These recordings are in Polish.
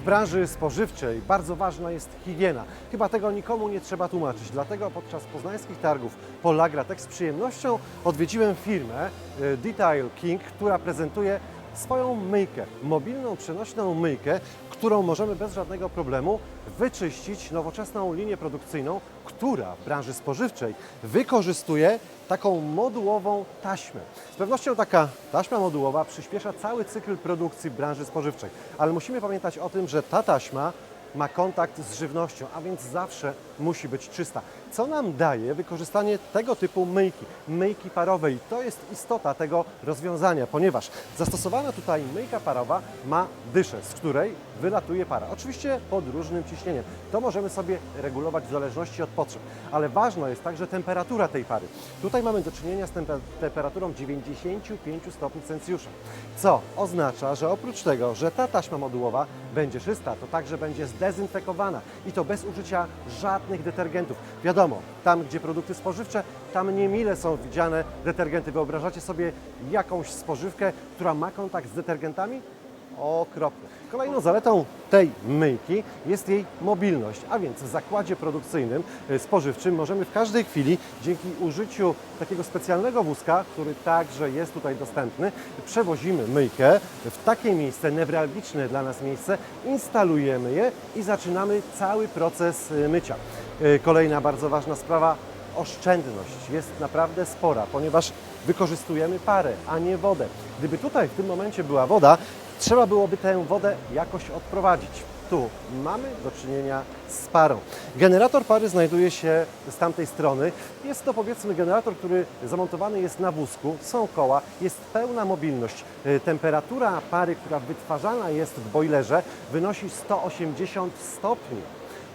W branży spożywczej bardzo ważna jest higiena. Chyba tego nikomu nie trzeba tłumaczyć. Dlatego podczas poznańskich targów Polagratex z przyjemnością odwiedziłem firmę y, Detail King, która prezentuje swoją myjkę, mobilną, przenośną myjkę, którą możemy bez żadnego problemu wyczyścić nowoczesną linię produkcyjną, która w branży spożywczej wykorzystuje taką modułową taśmę. Z pewnością taka taśma modułowa przyspiesza cały cykl produkcji w branży spożywczej, ale musimy pamiętać o tym, że ta taśma ma kontakt z żywnością, a więc zawsze musi być czysta. Co nam daje wykorzystanie tego typu myjki, myjki parowej? To jest istota tego rozwiązania, ponieważ zastosowana tutaj myjka parowa ma dyszę, z której wylatuje para. Oczywiście pod różnym ciśnieniem. To możemy sobie regulować w zależności od potrzeb, ale ważna jest także temperatura tej pary. Tutaj mamy do czynienia z tempe- temperaturą 95 stopni Celsjusza, co oznacza, że oprócz tego, że ta taśma modułowa będzie czysta, to także będzie zdezynfekowana i to bez użycia żadnych detergentów. Wiadomo, tam gdzie produkty spożywcze, tam niemile są widziane detergenty. Wyobrażacie sobie jakąś spożywkę, która ma kontakt z detergentami? Okropne. Kolejną zaletą tej myjki jest jej mobilność, a więc w zakładzie produkcyjnym y, spożywczym możemy w każdej chwili dzięki użyciu takiego specjalnego wózka, który także jest tutaj dostępny, przewozimy myjkę w takie miejsce newralgiczne dla nas miejsce, instalujemy je i zaczynamy cały proces y, mycia. Y, Kolejna bardzo ważna sprawa oszczędność jest naprawdę spora, ponieważ wykorzystujemy parę, a nie wodę. Gdyby tutaj w tym momencie była woda, trzeba byłoby tę wodę jakoś odprowadzić. Tu mamy do czynienia z parą. Generator pary znajduje się z tamtej strony. Jest to powiedzmy generator, który zamontowany jest na wózku, są koła, jest pełna mobilność. Y, Temperatura pary, która wytwarzana jest w bojlerze wynosi 180 stopni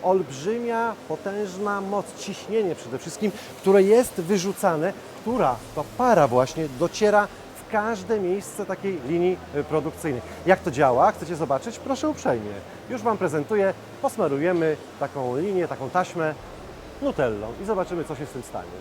olbrzymia, potężna moc, ciśnienie przede wszystkim, które jest wyrzucane, która to para właśnie dociera każde miejsce takiej linii y, produkcyjnej. Jak to działa? Chcecie zobaczyć? Proszę uprzejmie. Już Wam prezentuję. Posmarujemy taką linię, taką taśmę nutellą i zobaczymy, co się z tym stanie.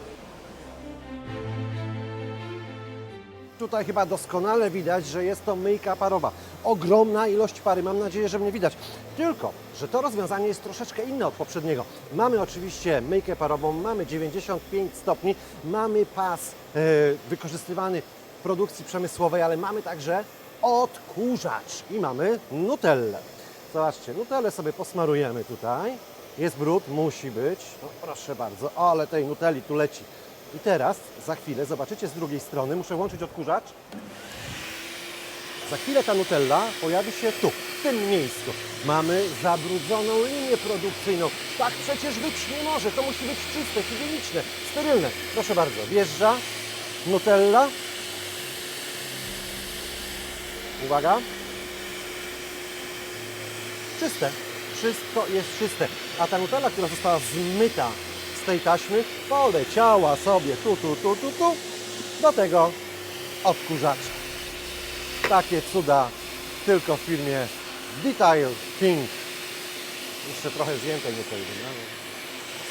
Tutaj chyba doskonale widać, że jest to myjka parowa. Ogromna ilość pary, mam nadzieję, że mnie widać. Tylko, że to rozwiązanie jest troszeczkę inne od poprzedniego. Mamy oczywiście myjkę parową, mamy 95 stopni, mamy pas e, wykorzystywany produkcji przemysłowej, ale mamy także odkurzacz i mamy nutellę. Zobaczcie, nutellę sobie posmarujemy tutaj. Jest brud, musi być. No, proszę bardzo, ale tej nutelli tu leci. I teraz, za chwilę, zobaczycie z drugiej strony, muszę włączyć odkurzacz. Za chwilę ta Nutella pojawi się tu, w tym miejscu. Mamy zabrudzoną linię produkcyjną. Tak przecież być nie może. To musi być czyste, higieniczne, sterylne. Proszę bardzo, wjeżdża Nutella. Uwaga. Czyste. Wszystko jest czyste. A ta Nutella, która została zmyta z tej taśmy, poleciała sobie tu, tu, tu, tu, tu, do tego odkurzacza. Takie cuda tylko w firmie Detail King. Jeszcze trochę zjem tej Nutelli, no.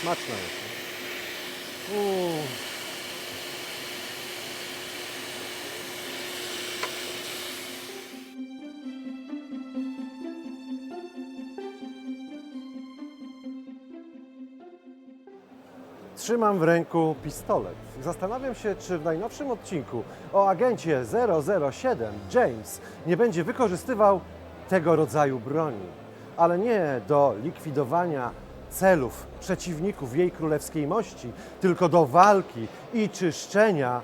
Smaczna jest. Mm. Trzymam w ręku pistolet. Zastanawiam się, czy w najnowszym odcinku o agencie 007 James nie będzie wykorzystywał tego rodzaju broni, ale nie do likwidowania celów przeciwników jej królewskiej mości, tylko do walki i czyszczenia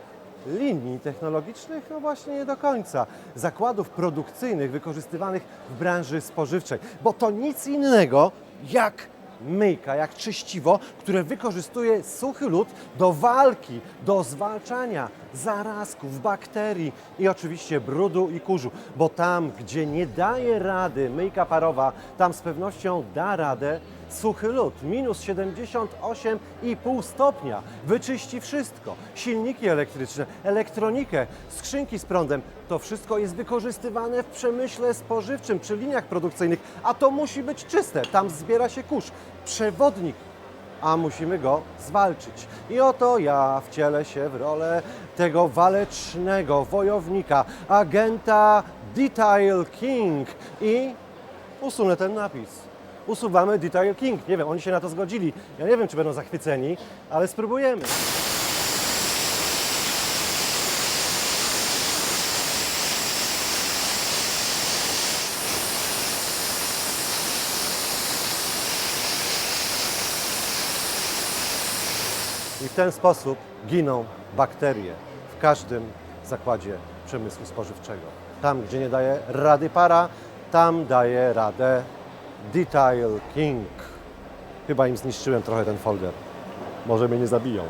linii technologicznych, no właśnie nie do końca, zakładów produkcyjnych wykorzystywanych w branży spożywczej, bo to nic innego jak myjka, jak czyściwo, które wykorzystuje suchy lód do walki, do zwalczania zarazków, bakterii i oczywiście brudu i kurzu, bo tam, gdzie nie daje rady myjka parowa, tam z pewnością da radę suchy lód, minus 78,5 stopnia, wyczyści wszystko, silniki elektryczne, elektronikę, skrzynki z prądem, to wszystko jest wykorzystywane w przemyśle spożywczym, przy liniach produkcyjnych, a to musi być czyste, tam zbiera się kurz, przewodnik. A musimy go zwalczyć. I oto ja wcielę się w rolę tego walecznego wojownika, agenta Detail King. I usunę ten napis. Usuwamy Detail King. Nie wiem, oni się na to zgodzili. Ja nie wiem, czy będą zachwyceni, ale spróbujemy. I w ten sposób giną bakterie w każdym zakładzie przemysłu spożywczego. Tam, gdzie nie daje rady para, tam daje radę Detail King. Chyba im zniszczyłem trochę ten folder. Może mnie nie zabiją.